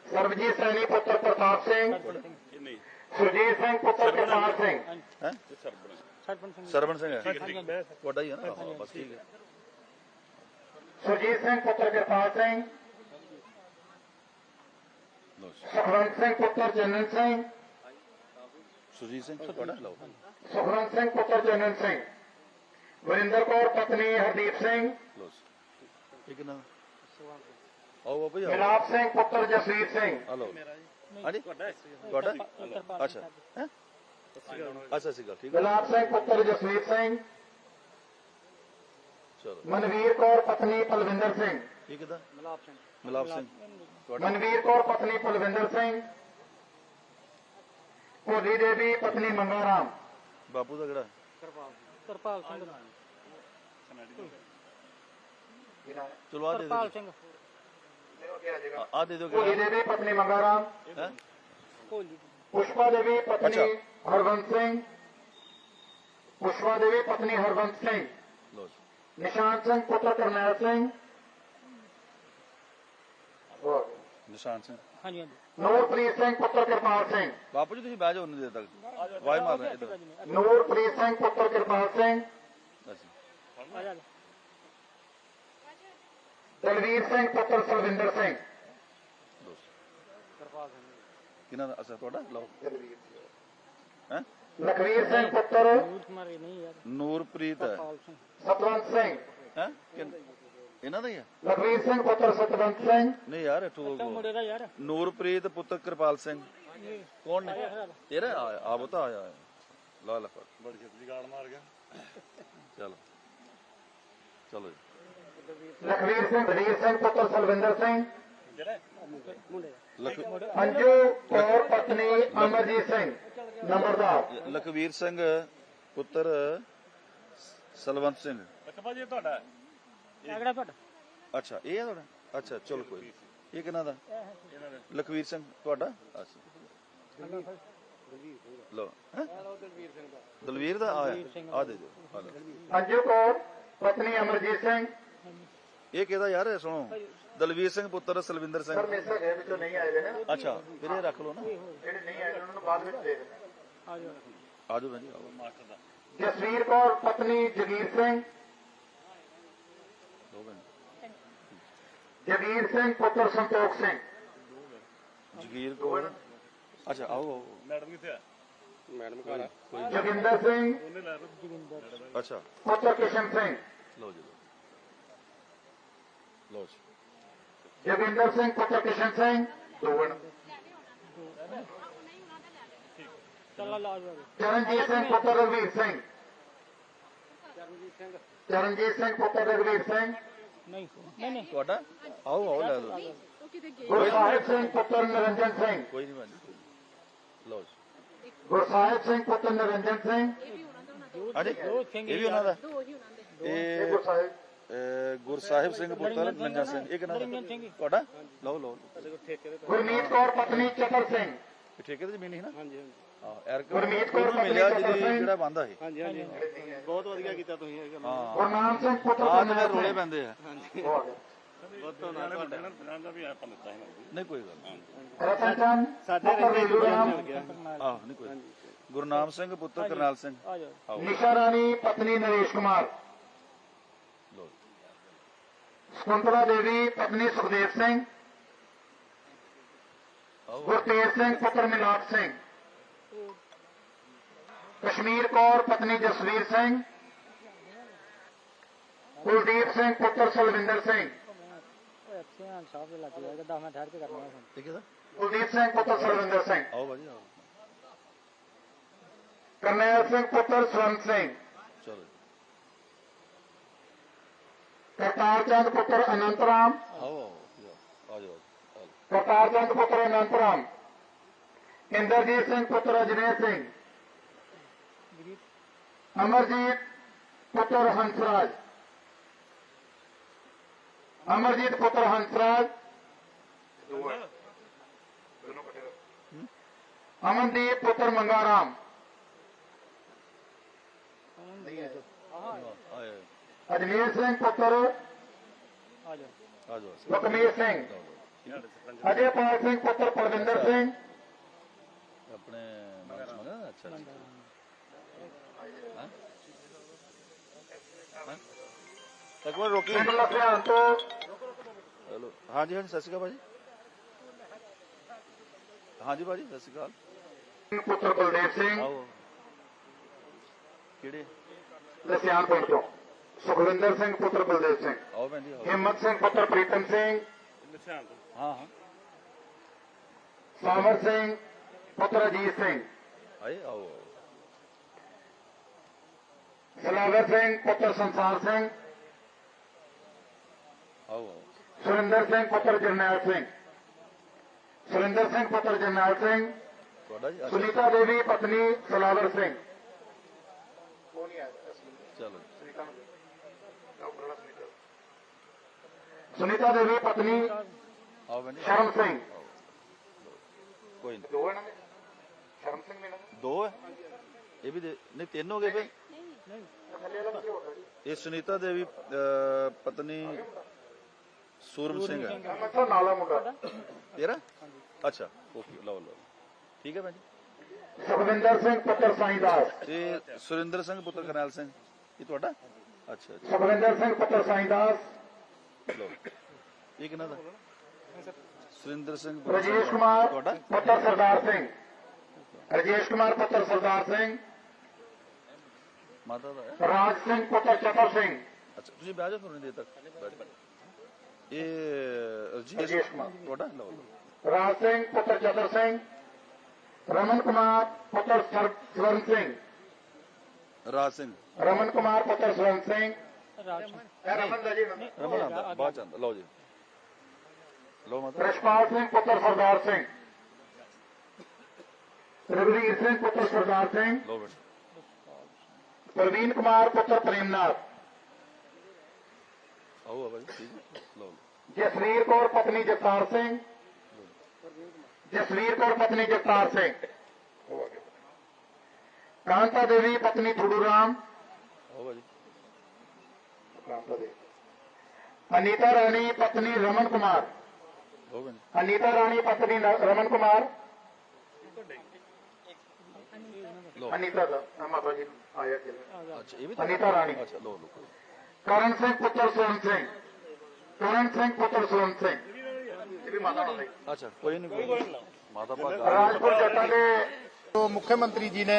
ਸਰਬਜੀਤ ਸੈਣੀ ਪੁੱਤਰ ਪ੍ਰਤਾਪ ਸਿੰਘ। ਸੁਰਜੀਤ ਸਿੰਘ ਪੁੱਤਰ ਕਰਤਾਰ ਸਿੰਘ। ਹੈ? ਸਰਵਣ ਸਿੰਘ। ਹੈ। ਤੁਹਾਡਾ ਹੀ ਹੈ ਨਾ? ਬਸ ਠੀਕ ਹੈ। ਸੁਰਜੀਤ ਸਿੰਘ ਪੁੱਤਰ ਕਰਤਾਰ ਸਿੰਘ। ਸੁਖਵੰਤ ਸਿੰਘ ਪੁੱਤਰ ਜਨਨ ਸਿੰਘ ਸੁਰਜੀਤ ਸਿੰਘ ਤੁਹਾਡਾ ਲਓ ਸੁਖਵੰਤ ਸਿੰਘ ਪੁੱਤਰ ਜਨਨ ਸਿੰਘ ਵਰਿੰਦਰ ਕੌਰ ਪਤਨੀ ਹਰਦੀਪ ਸਿੰਘ। ਇਹ ਕਿੰਨਾ ਆਓ ਬਾਬਾ ਜੀ ਮਿਲਾਪ ਸਿੰਘ ਪੁੱਤਰ ਜਸਵੀਰ ਸਿੰਘ ਲਓ ਹਾਂਜੀ ਤੁਹਾਡਾ ਅੱਛਾ ਅੱਛਾ ਸੀਗਾ ਠੀਕ ਹੈ ਮਿਲਾਪ ਸਿੰਘ ਪੁੱਤਰ ਜਸਵੀਰ ਸਿੰਘ ਮਨਵੀਰ ਕੌਰ ਪਤਨੀ ਪਲਵਿੰਦਰ ਸਿੰਘ ਇਹ ਕਿਦਾਂ ਮਿਲਾਪ ਸਿੰਘ ਮਿਲਾਪ ਸਿੰਘ ਤੁਹਾਡਾ ਮਨਵੀਰ ਕੌਰ ਪਤਨੀ ਪਲਵਿੰਦਰ ਸਿੰਘ ਭੋਲੀ ਦੇਵੀ ਪਤਨੀ ਮੰਗਾ ਰਾਮ ਬਾਪੂ ਦਾ ਕਿਹੜਾ ਕਿਰਪਾਲ ਸਿੰਘ ਚਲੋ ਆ ਦੇ ਦਿਓ ਪਾਲ ਸਿੰਘ ਆ- ਆ ਦੇ ਦਿਓ ਭੋਲੀ ਦੇਵੀ ਪਤਨੀ ਮੰਗਾ ਰਾਮ ਹੈ ਕੋਹਲੀ पुष्पा देवी पत्नी अच्छा। हरवंत सिंह पुष्पा देवी पत्नी हरवंत सिंह ਨਿਸ਼ਾਨ ਸਿੰਘ ਪੁੱਤਰ ਕਰਨੈਲ ਸਿੰਘ ਨਿਸ਼ਾਨ ਸਿੰਘ ਹਾਂਜੀ ਹਾਂਜੀ ਨੂਰਪ੍ਰੀਤ ਸਿੰਘ ਪੁੱਤਰ ਕਿਰਪਾਲ ਸਿੰਘ ਬਾਪੂ ਜੀ ਤੁਸੀਂ ਬਹਿ ਜਾਓ ਉਹਨਾਂ ਦੇ ਤੱਕ। ਵਾਈ ਮਾਰ ਰਹੇ ਇੱਧਰ। ਨੂਰਪ੍ਰੀਤ ਸਿੰਘ ਪੁੱਤਰ ਕਿਰਪਾਲ ਸਿੰਘ ਦਲਵੀਰ ਸਿੰਘ ਪੁੱਤਰ ਸਰਵਿੰਦਰ ਸਿੰਘ। ਕਿਹਨਾਂ ਦਾ? ਅਸਰ ਤੁਹਾਡਾ? ਲਓ। ਦਲਵੀਰ ਹੈ? ਲਖਵੀਰ ਸਿੰਘ ਪੁੱਤਰ। ਨੂਰਪ੍ਰੀਤ ਹੈ। ਸਤਵੰਤ ਸਿੰਘ। ਹੈ? ਇਹਨਾਂ ਦਾ ਹੀ ਹੈ ਲਖਵੀਰ ਸਿੰਘ ਪੁੱਤਰ ਸਤਵੰਤ ਸਿੰਘ। ਨਹੀਂ ਯਾਰ ਯਾਰ। ਨੂਰਪ੍ਰੀਤ ਪੁੱਤਰ ਕਿਰਪਾਲ ਸਿੰਘ। ਕੌਣ ਨੇ? ਤੇਰਾ ਆ ਬਤਾ ਆਇਆ ਹੈ। ਲਾ ਲੈ ਫੜ। ਬੜੀ ਛੇਤੀ ਗਾਲ ਮਾਰ ਗਿਆ। ਚਲੋ। ਚਲੋ ਜੀ ਲਖਵੀਰ ਸਿੰਘ ਦਲਵੀਰ ਸਿੰਘ ਪੁੱਤਰ ਸਲਵਿੰਦਰ ਸਿੰਘ। ਅੰਜੂ ਕੌਰ ਪਤਨੀ ਅਮਰਜੀਤ ਸਿੰਘ। ਨੰਬਰਦਾਰ ਲਖਵੀਰ ਸਿੰਘ ਪੁੱਤਰ ਸਲਵੰਤ ਸਿੰਘ। ਭਾਜੀ ਇਹ ਤੁਹਾਡਾ ਹੈ? ਇਹ ਕਿਹੜਾ ਤੁਹਾਡਾ। ਅੱਛਾ ਇਹ ਹੈ ਤੁਹਾਡਾ? ਅੱਛਾ ਚਲੋ ਕੋਈ। ਇਹ ਕਿਹਨਾਂ ਦਾ? ਲਖਵੀਰ ਸਿੰਘ ਤੁਹਾਡਾ? ਅੱਛਾ। ਲੋ ਹੈ? ਦਲਵੀਰ ਦਾ ਆ ਆ ਦੇ ਦਿਓ ਆ ਲਓ। ਅੰਜੂ ਕੌਰ ਪਤਨੀ ਅਮਰਜੀਤ ਸਿੰਘ। ਇਹ ਕਿਹਦਾ ਯਾਰ ਸੁਣੋ। ਦਲਵੀਰ ਸਿੰਘ ਪੁੱਤਰ ਸਲਵਿੰਦਰ ਸਿੰਘ। ਮਿਸ ਹੈਗੇ ਵਿੱਚੋਂ ਨਹੀਂ ਆਏ ਨੇ। ਅੱਛਾ ਫਿਰ ਇਹ ਰੱਖ ਲਓ ਨਾ। ਜਿਹੜੇ ਨਹੀਂ ਆਏ ਉਹਨਾਂ ਨੂੰ ਬਾਅਦ ਵਿੱਚ ਦੇ ਦੇਣਾ ਆ ਜਾ ਆ ਜਸਵੀਰ ਕੌਰ ਪਤਨੀ ਜਗੀਰ ਸਿੰਘ। ਜਗੀਰ ਸਿੰਘ ਪੁੱਤਰ ਸੰਤੋਖ ਸਿੰਘ। ਜਗੀਰ ਕੌਰ। ਅੱਛਾ ਆਓ ਮੈਡਮ ਕਿੱਥੇ ਆ? ਜੋਗਿੰਦਰ ਸਿੰਘ। ਉਹਨੇ ਲੈ ਲਓ। ਅੱਛਾ। ਪੁੱਤਰ ਕਿਸ਼ਨ ਸਿੰਘ। ਲਓ ਜੀ ਲਓ। ਜੀ। ਜੋਗਿੰਦਰ ਸਿੰਘ ਪੁੱਤਰ ਕਿਸ਼ਨ ਸਿੰਘ। ਦੋਵਣ ਚਰਨਜੀਤ ਸਿੰਘ ਪੁੱਤਰ ਰਘਵੀਰ ਸਿੰਘ ਚਰਨਜੀਤ ਸਿੰਘ ਪੁੱਤਰ ਰਘਵੀਰ ਸਿੰਘ ਨਹੀਂ ਨਹੀਂ ਨਹੀਂ ਤੁਹਾਡਾ? ਆਓ ਆਓ ਲੈ ਲਓ। ਗੁਰਸਾਹਿਬ ਸਿੰਘ ਪੁੱਤਰ ਨਿਰੰਜਨ ਸਿੰਘ ਕੋਈ ਨਹੀਂ ਭੈਣ ਜੀ ਕੋਈ ਨੀ। ਲਓ ਜੀ। ਗੁਰਸਾਹਿਬ ਸਿੰਘ ਪੁੱਤਰ ਨਿਰੰਜਨ ਸਿੰਘ ਹਾਂਜੀ ਦੋ ਸਿੰਘ ਇਹ ਵੀ ਉਹਨਾਂ ਦਾ। ਇਹ ਇਹ ਗੁਰਸਾਹਿਬ। ਅਹ, ਗੁਰਸਾਹਿਬ ਸਿੰਘ ਪੁੱਤਰ ਨੰਜਾ ਸਿੰਘ ਇਹ ਕਿਹਨਾਂ ਨਰਿੰਜਨ ਦਾ ਸਿੰਘ। ਤੁਹਾਡਾ? ਲਓ ਲਓ। ਗੁਰਮੀਤ ਕੌਰ ਪਤਨੀ ਚਤਰ ਸਿੰਘ। ਇਹ ਠੇਕੇ ਤੇ ਜ਼ਮੀਨ ਸੀ ਨਾ? ਹਾਂਜੀ ਹਾਂਜੀ। ਹਾਂ ਐਰਕ ਗੁਰਮੀਤ ਕੌਰ ਉਹਨੂੰ ਮਿਲਿਆ ਜਿਹਦੀ। ਜਿਹੜਾ ਬੰਦਾ ਸੀ। ਹਾਂਜੀ ਹਾਂਜੀ। ਬਹੁਤ ਵਧੀਆ ਕੀਤਾ ਤੁਸੀਂ ਇਹ ਗੱਲ। ਹਾਂ। ਗੁਰਨਾਮ ਸਿੰਘ ਪੁੱਤਰ ਆਹ ਤੇ ਕਰਨੈਲ ਰੋਲੇ ਸਿੰਘ ਪੈਂਦੇ ਆ। ਬਹੁਤ ਧੰਨਵਾਦ ਤੁਹਾਡਾ। ਇਹਨਾਂ ਦਾ ਵੀ ਆਪਾਂ ਦਿੱਤਾ ਸੀ ਨਹੀਂ ਕੋਈ ਗੱਲ ਨਹੀਂ। ਰਤਨ ਚੰਦ ਸਾਡੇ ਰੇਲੂ ਰਾਮ ਆਹ ਨਹੀਂ ਕੋਈ ਗੱਲ। ਗੁਰਨਾਮ ਸਿੰਘ ਪੁੱਤਰ ਕਰਨਾਲ ਸਿੰਘ। ਨਿਸ਼ਾ ਰਾਣੀ ਪਤਨੀ ਨਰੇਸ਼ ਕੁਮਾਰ। ਸਕੁੰਤਲਾ ਦੇਵੀ ਪਤਨੀ ਸੁਖਦੇਵ ਸਿੰਘ। ਗੁਰਤੇਜ ਸਿੰਘ ਪੁੱਤਰ ਮਿਲਾਪ ਸਿੰਘ। ਕਸ਼ਮੀਰ ਕੌਰ ਪਤਨੀ ਜਸਵੀਰ ਸਿੰਘ ਕੁਲਦੀਪ ਸਿੰਘ ਪੁੱਤਰ ਸਲਵਿੰਦਰ ਸਿੰਘ ਓਏ ਅੱਛਾ ਸਾਹਿਬ ਦੇ ਲੱਗ ਜਾਏਗਾ 10 ਮਿੰਟ ਠਹਿਰ ਕੇ ਕਰਨਾ ਹੈ ਠੀਕ ਹੈ ਕੁਲਦੀਪ ਸਿੰਘ ਪੁੱਤਰ ਸਲਵਿੰਦਰ ਸਿੰਘ ਆਓ ਭਾਜੀ ਆਓ ਕਰਨੈਲ ਸਿੰਘ ਪੁੱਤਰ ਸਵੰਤ ਸਿੰਘ ਚਲੋ ਜੀ। ਕਰਤਾਰ ਚੰਦ ਪੁੱਤਰ ਅਨੰਤ ਰਾਮ ਆਓ ਆਓ ਆ ਜਾਓ ਆ ਜਾਓ ਕਰਤਾਰ ਚੰਦ ਪੁੱਤਰ ਅਨੰਤ ਰਾਮ ਆਪਣੇ ਸੁਣਾ ਅੱਛਾ ਅੱਛਾ ਹਾਂ? ਹਾਂ? ਇੱਕ ਵਾਰ ਰੋਕੀ। ਹੈਲੋ। ਹਾਂਜੀ ਹਾਂਜੀ ਸਤਿ ਸ਼੍ਰੀ ਅਕਾਲ ਭਾਜੀ। ਹਾਂਜੀ ਭਾਜੀ ਸਤਿ ਸ਼੍ਰੀ ਅਕਾਲ। ਪੁੱਤਰ ਕੁਲਦੀਪ ਸਿੰਘ। ਕਿਹੜੇ? ਲਸਿਆਣ ਪਿੰਡ ਤੋਂ। ਸੁਖਵਿੰਦਰ ਸਿੰਘ ਪੁੱਤਰ ਕੁਲਦੀਪ ਸਿੰਘ। ਆਓ ਭੈਣ ਜੀ ਆਓ। ਹਿੰਮਤ ਸਿੰਘ ਪੁੱਤਰ ਪ੍ਰੀਤਮ ਸਿੰਘ। ਤੋਂ ਹਾਂ ਹਾਂ। ਸਾਵਰ ਸਿੰਘ ਪੁੱਤਰ ਅਜੀਤ ਸਿੰਘ। ਆਏ ਆਓ। ਸਲਾਵਰ ਸਿੰਘ ਪੁੱਤਰ ਸੰਸਾਰ ਸਿੰਘ। ਆਓ। ਸੁਰਿੰਦਰ ਸਿੰਘ ਪੁੱਤਰ ਜਰਨੈਲ ਸਿੰਘ। ਸੁਰਿੰਦਰ ਸਿੰਘ ਪੁੱਤਰ ਜਰਨੈਲ ਸਿੰਘ। ਤੁਹਾਡਾ ਜੀ ਅੱਛਾ ਸੁਨੀਤਾ ਦੇਵੀ ਪਤਨੀ ਸਲਾਵਰ ਸਿੰਘ। ਚਲੋ। ਸੁਨੀਤਾ ਦੇਵੀ ਪਤਨੀ ਸ਼ਰਮ ਸਿੰਘ। ਕੋਈ ਨਹੀਂ ਸ਼ਰਮ ਸਿੰਘ ਨੇ ਦੋ ਹੈ। ਇਹ ਵੀ ਦੇ ਨਹੀਂ ਤਿੰਨ ਹੋ ਗਏ ਫੇ ਇਹ ਸੁਨੀਤਾ ਦੇਵੀ ਅਹ, ਪਤਨੀ ਸੂਰਮ ਸਿੰਘ ਹੈ। ਮੈਂ ਤਾਂ ਨਾਲਾ ਮੁੰਡਾ। ਤੇਰਾ? ਅੱਛਾ ਓਕੇ ਲਓ ਲਓ। ਠੀਕ ਹੈ ਭੈਣ ਜੀ ਸੁਖਵਿੰਦਰ ਸਿੰਘ ਪੁੱਤਰ ਸਾਈਦਾਸ ਤੇ ਸੁਰਿੰਦਰ ਸਿੰਘ ਪੁੱਤਰ ਕਰਨੈਲ ਸਿੰਘ। ਇਹ ਤੁਹਾਡਾ? ਅੱਛਾ ਅੱਛਾ। ਸੁਖਵਿੰਦਰ ਸਿੰਘ ਪੁੱਤਰ ਸਾਈਦਾਸ ਲਓ। ਇਹ ਕਿਹਨਾਂ ਦਾ? ਸੁਰਿੰਦਰ ਸਿੰਘ ਪੁੱਤਰ ਰਜੇਸ਼ ਕੁਮਾਰ ਤੁਹਾਡਾ? ਪੁੱਤਰ ਸਰਦਾਰ ਸਿੰਘ। ਰਜੇਸ਼ ਕੁਮਾਰ ਪੁੱਤਰ ਸਰਦਾਰ ਸਿੰਘ। ਮਾਤਾ ਦਾ ਰਾਜ ਸਿੰਘ ਪੁੱਤਰ ਚਤਰ ਸਿੰਘ। ਅੱਛਾ ਤੁਸੀਂ ਬਹਿ ਜਾਓ ਥੋੜੀ ਦੇਰ ਤੱਕ। ਇਹ ਰਜੇਸ਼ ਕੁਮਾਰ। ਤੁਹਾਡਾ? ਲਓ ਰਾਜ ਸਿੰਘ ਪੁੱਤਰ ਚਤਰ ਸਿੰਘ। ਰਮਨ ਕੁਮਾਰ ਪੁੱਤਰ ਸਵਰਨ ਸਿੰਘ। ਰਾਜ ਸਿੰਘ। ਰਮਨ ਕੁਮਾਰ ਪੁੱਤਰ ਸਵਰਨ ਸਿੰਘ। ਰਮਨ ਦਾ ਜੀ ਰਮਨ। ਆਂਦਾ ਬਾਅਦ ਚ ਲਓ ਜੀ। ਲਓ ਮਾਤਾ। ਰਸ਼ਪਾਲ ਸਿੰਘ ਪੁੱਤਰ ਸਰਦਾਰ ਸਿੰਘ। ਰਵੀਰ ਸਿੰਘ ਪੁੱਤਰ ਸਰਦਾਰ ਸਿੰਘ। ਪ੍ਰਵੀਨ ਕੁਮਾਰ ਪੁੱਤਰ ਪ੍ਰੇਮਨਾਥ। ਆਓ ਬਾਬਾ ਜੀ ਠੀਕ ਹੈ। ਲਓ। ਜਸਵੀਰ ਕੌਰ ਪਤਨੀ ਜਗਤਾਰ ਸਿੰਘ। ਜਸਵੀਰ ਕੌਰ ਪਤਨੀ ਜਗਤਾਰ ਸਿੰਘ। ਕਾਂਤਾ ਦੇਵੀ ਪਤਨੀ ਥੁੜੂ ਰਾਮ ਅਨੀਤਾ ਰਾਣੀ ਪਤਨੀ ਰਮਨ ਕੁਮਾਰ। ਅਨੀਤਾ ਰਾਣੀ ਪਤਨੀ ਰਮਨ ਕੁਮਾਰ। ਲਓ। ਅਨੀਤਾ ਦਾ ਆਹ ਮਾਤਾ ਜੀ ਆਇਆ ਜੀ ਅੱਛਾ ਇਹ ਵੀ ਅਨੀਤਾ ਰਾਣੀ। ਅੱਛਾ ਲਓ ਲਓ ਕਰਨ ਸਿੰਘ ਪੁੱਤਰ ਸੋਹਣ ਸਿੰਘ। ਕਰਨ ਸਿੰਘ ਪੁੱਤਰ ਸੋਹਣ ਸਿੰਘ। ਇਹ ਵੀ ਮਾਤਾ ਨਾਲ ਅੱਛਾ ਕੋਈ ਨਹੀਂ ਕੋਈ ਨੀ। ਮਾਤਾ ਭਾਗਾ ਰਾਜਪੁਰ ਜੱਟਾਂ ਦੇ ਜੋ ਮੁੱਖ ਮੰਤਰੀ ਜੀ ਨੇ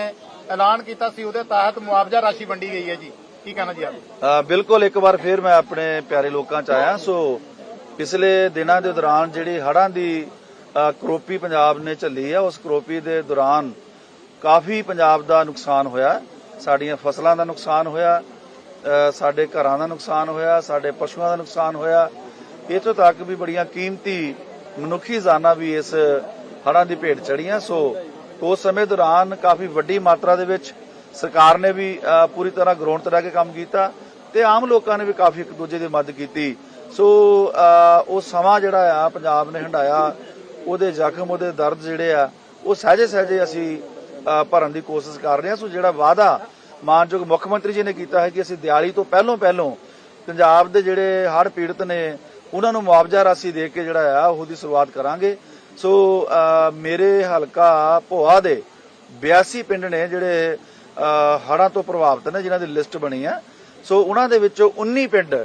ਐਲਾਨ ਕੀਤਾ ਸੀ ਉਹਦੇ ਤਹਿਤ ਮੁਆਵਜ਼ਾ ਰਾਸ਼ੀ ਵੰਡੀ ਗਈ ਹੈ ਜੀ। ਕੀ ਕਹਿਣਾ ਜੀ ਆਪ? ਬਿਲਕੁਲ ਇੱਕ ਵਾਰ ਫੇਰ ਮੈਂ ਆਪਣੇ ਪਿਆਰੇ ਲੋਕਾਂ ਚ ਆਇਆ। ਸੋ ਪਿਛਲੇ ਦਿਨਾਂ ਦੇ ਦੌਰਾਨ ਜਿਹੜੀ ਹੜ੍ਹਾਂ ਦੀ ਕਰੋਪੀ ਪੰਜਾਬ ਨੇ ਝੱਲੀ ਆ ਉਸ ਕਰੋਪੀ ਦੇ ਦੌਰਾਨ ਕਾਫੀ ਪੰਜਾਬ ਦਾ ਨੁਕਸਾਨ ਹੋਇਆ। ਸਾਡੀਆਂ ਫਸਲਾਂ ਦਾ ਨੁਕਸਾਨ ਹੋਇਆ ਸਾਡੇ ਘਰਾਂ ਦਾ ਨੁਕਸਾਨ ਹੋਇਆ, ਸਾਡੇ ਪਸ਼ੂਆਂ ਦਾ ਨੁਕਸਾਨ ਹੋਇਆ। ਇੱਥੋਂ ਤੱਕ ਵੀ ਬੜੀਆਂ ਕੀਮਤੀ ਮਨੁੱਖੀ ਜਾਨਾਂ ਵੀ ਇਸ ਹੜ੍ਹਾਂ ਦੀ ਭੇਟ ਚੜੀਆਂ ਸੋ ਉਸ ਸਮੇਂ ਦੌਰਾਨ ਕਾਫੀ ਵੱਡੀ ਮਾਤਰਾ ਦੇ ਵਿੱਚ ਸਰਕਾਰ ਨੇ ਵੀ ਪੂਰੀ ਤਰ੍ਹਾਂ ਗਰਾਊਂਡ ਤੇ ਰਹਿ ਕੇ ਕੰਮ ਕੀਤਾ ਤੇ ਆਮ ਲੋਕਾਂ ਨੇ ਵੀ ਕਾਫੀ ਇੱਕ ਦੂਜੇ ਦੀ ਮਦਦ ਕੀਤੀ। ਸੋ ਉਹ ਸਮਾਂ ਜਿਹੜਾ ਆ, ਪੰਜਾਬ ਨੇ ਹੰਡਾਇਆ, ਉਹਦੇ ਜ਼ਖਮ, ਉਹਦੇ ਦਰਦ ਜਿਹੜੇ ਆ, ਉਹ ਸਹਜੇ ਸਹਜੇ ਅਸੀਂ ਭਰਨ ਦੀ ਕੋਸ਼ਿਸ਼ ਕਰ ਰਹੇ ਹਾਂ। ਸੋ ਜਿਹੜਾ ਵਾਅਦਾ ਮਾਨਯੋਗ ਮੁੱਖ ਮੰਤਰੀ ਜੀ ਨੇ ਕੀਤਾ ਹੈ ਕਿ ਅਸੀਂ ਦਿਵਾਲੀ ਤੋਂ ਪਹਿਲੋਂ ਪਹਿਲੋਂ ਪੰਜਾਬ ਦੇ ਜਿਹੜੇ ਹੜ੍ਹ ਪੀੜਤ ਨੇ ਉਹਨਾਂ ਨੂੰ ਮੁਆਵਜ਼ਾ ਰਾਸ਼ੀ ਦੇ ਕੇ ਜਿਹੜਾ ਆ ਉਹਦੀ ਸ਼ੁਰੂਆਤ ਕਰਾਂਗੇ। ਸੋ ਮੇਰੇ ਹਲਕਾ ਭੋਆ ਦੇ 82 ਪਿੰਡ ਨੇ ਜਿਹੜੇ ਹੜ੍ਹਾਂ ਤੋਂ ਪ੍ਰਭਾਵਿਤ ਨੇ ਜਿਨ੍ਹਾਂ ਦੀ ਲਿਸਟ ਬਣੀ ਆ। ਸੋ ਉਹਨਾਂ ਦੇ ਵਿੱਚੋਂ 19 ਪਿੰਡ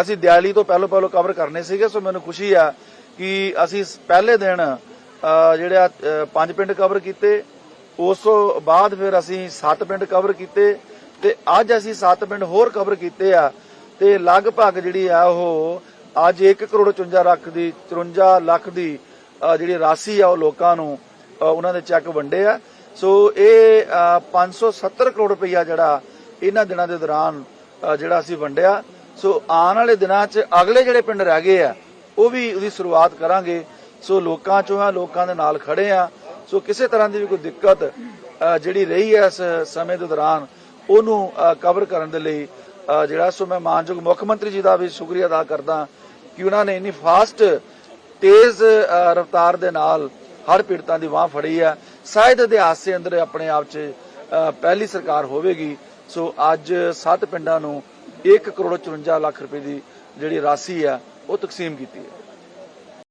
ਅਸੀਂ ਦਿਵਾਲੀ ਤੋਂ ਪਹਿਲੋਂ ਪਹਿਲੋਂ ਕਵਰ ਕਰਨੇ ਸੀਗੇ। ਸੋ ਮੈਨੂੰ ਖੁਸ਼ੀ ਆ ਕਿ ਅਸੀਂ ਪਹਿਲੇ ਦਿਨ ਜਿਹੜੇ ਆ, ਪੰਜ ਪਿੰਡ ਕਵਰ ਕੀਤੇ। ਉਸ ਤੋਂ ਬਾਅਦ ਫਿਰ ਅਸੀਂ ਸੱਤ ਪਿੰਡ ਕਵਰ ਕੀਤੇ ਤੇ ਅੱਜ ਅਸੀਂ ਸੱਤ ਪਿੰਡ ਹੋਰ ਕਵਰ ਕੀਤੇ ਆ ਤੇ ਲਗਭਗ ਜਿਹੜੀ ਆ ਉਹ ਅੱਜ 1 ਕਰੋੜ 54 ਲੱਖ ਦੀ 53 ਲੱਖ ਦੀ ਜਿਹੜੀ ਰਾਸ਼ੀ ਆ ਉਹ ਲੋਕਾਂ ਨੂੰ ਅ, ਉਹਨਾਂ ਦੇ ਚੈੱਕ ਵੰਡੇ ਆ। ਸੋ ਇਹ ਅ, 570 ਕਰੋੜ ਰੁਪਈਆ ਜਿਹੜਾ ਇਹਨਾਂ ਦਿਨਾਂ ਦੇ ਦੌਰਾਨ ਜਿਹੜਾ ਅਸੀਂ ਵੰਡਿਆ। ਸੋ ਆਉਣ ਵਾਲੇ ਦਿਨਾਂ 'ਚ ਅਗਲੇ ਜਿਹੜੇ ਪਿੰਡ ਰਹਿ ਗਏ ਆ ਉਹ ਵੀ ਉਹਦੀ ਸ਼ੁਰੂਆਤ ਕਰਾਂਗੇ। ਸੋ ਲੋਕਾਂ ਚੋਂ ਆ ਲੋਕਾਂ ਦੇ ਨਾਲ ਖੜੇ ਆ। ਸੋ ਕਿਸੇ ਤਰ੍ਹਾਂ ਦੀ ਵੀ ਕੋਈ ਦਿੱਕਤ ਜਿਹੜੀ ਰਹੀ ਹੈ ਇਸ ਸਮੇਂ ਦੇ ਦੌਰਾਨ, ਉਹਨੂੰ ਕਵਰ ਕਰਨ ਦੇ ਲਈ ਜਿਹੜਾ ਸੋ ਮੈਂ ਮਾਨਯੋਗ ਮੁੱਖ ਮੰਤਰੀ ਜੀ ਦਾ ਵੀ ਸ਼ੁਕਰੀਆ ਅਦਾ ਕਰਦਾ ਕਿ ਉਹਨਾਂ ਨੇ ਇੰਨੀ ਫਾਸਟ ਤੇਜ਼ ਰਫ਼ਤਾਰ ਦੇ ਨਾਲ ਹਰ ਪੀੜਤਾਂ ਦੀ ਬਾਹ ਫੜੀ ਹੈ। ਸ਼ਾਇਦ ਇਤਿਹਾਸ ਦੇ ਅੰਦਰ ਆਪਣੇ ਆਪ 'ਚ ਪਹਿਲੀ ਸਰਕਾਰ ਹੋਵੇਗੀ। ਸੋ ਅੱਜ ਸੱਤ ਪਿੰਡਾਂ ਨੂੰ 1 ਕਰੋੜ 54 ਲੱਖ ਰੁਪਏ ਦੀ ਜਿਹੜੀ ਰਾਸ਼ੀ ਆ ਉਹ ਤਕਸੀਮ ਕੀਤੀ ਹੈ।